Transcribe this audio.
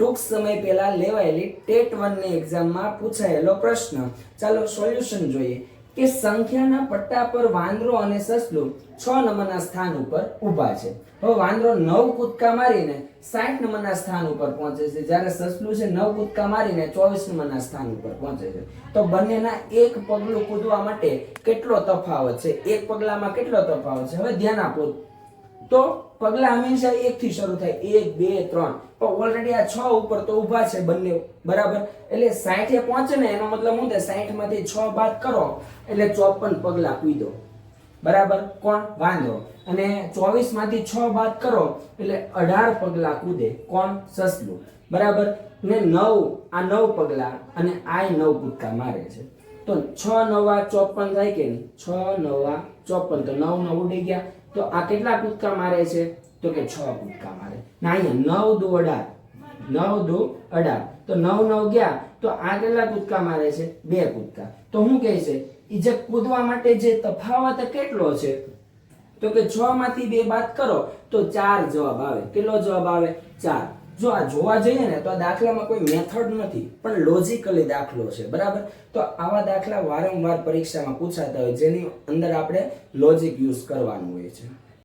ટૂંક સમય પહેલા લેવાયેલી ટેટ વનની એક્ઝામમાં પૂછાયેલો પ્રશ્ન. ચાલો સોલ્યુશન જોઈએ. કે સંખ્યાના પટ્ટા પર વાંદરો અને સસલું છ નંબરના સ્થાન ઉપર ઊભા છે. હવે વાંદરો નવ કૂદકા મારીને સાઠ નંબરના સ્થાન ઉપર પહોંચે છે. જ્યારે સસલું છે નવ કૂદકા મારીને ચોવીસ નંબરના સ્થાન ઉપર પહોંચે છે. તો બંનેના એક પગલું કૂદવા માટે કેટલો તફાવત છે? એક પગલામાં કેટલો તફાવત છે? હવે ધ્યાન આપો. તો પગલા હંમેશા એક થી શરૂ થાય. એક, બે, ત્રણ. પણ ઓલરેડી આ છ ઉપર તો ઊભા છે બંને. બરાબર? એટલે સાઠે પહોંચે ને, એનો મતલબ હું થાય? સાઠમાંથી છ બાદ કરો, એટલે ચોપન પગલા કૂદો બરાબર? કોણ? વાંધો. અને ચોવીસમાંથી છ બાદ કરો, એટલે અઢાર પગલા કૂદે. કોણ? સસલું. બરાબર? ને નવ, આ નવ પગલા અને આ નવ કૂદકા મારે છે. તો છ નવા ચોપન થાય કે છ નવા ચોપન. તો નવ નવ ઉડી ગયા. તો આ કેટલા કૂદકા મારે છે? તો કે છ કૂદકા મારે. ના, અહીંયા નવ દુ અઢાર. નવ દુ અઢાર. તો નવ નવ ગયા. તો આ કેટલા કૂદકા મારે છે? બે કૂદકા. તો હું કહે છે એ જે કૂદવા માટે જે તફાવત કેટલો છે? તો કે છ માંથી બે બાદ કરો. તો ચાર જવાબ આવે. કેટલો જવાબ આવે? ચાર. જો આ જોવા જઈએ ને, તો આ દાખલામાં કોઈ મેથડ નથી, પણ લોજિકલી દાખલો છે, બરાબર? તો આવા દાખલા વારંવાર પરીક્ષામાં પૂછાતા હોય, જેની અંદર આપણે લોજિક યુઝ કરવાનું હોય છે.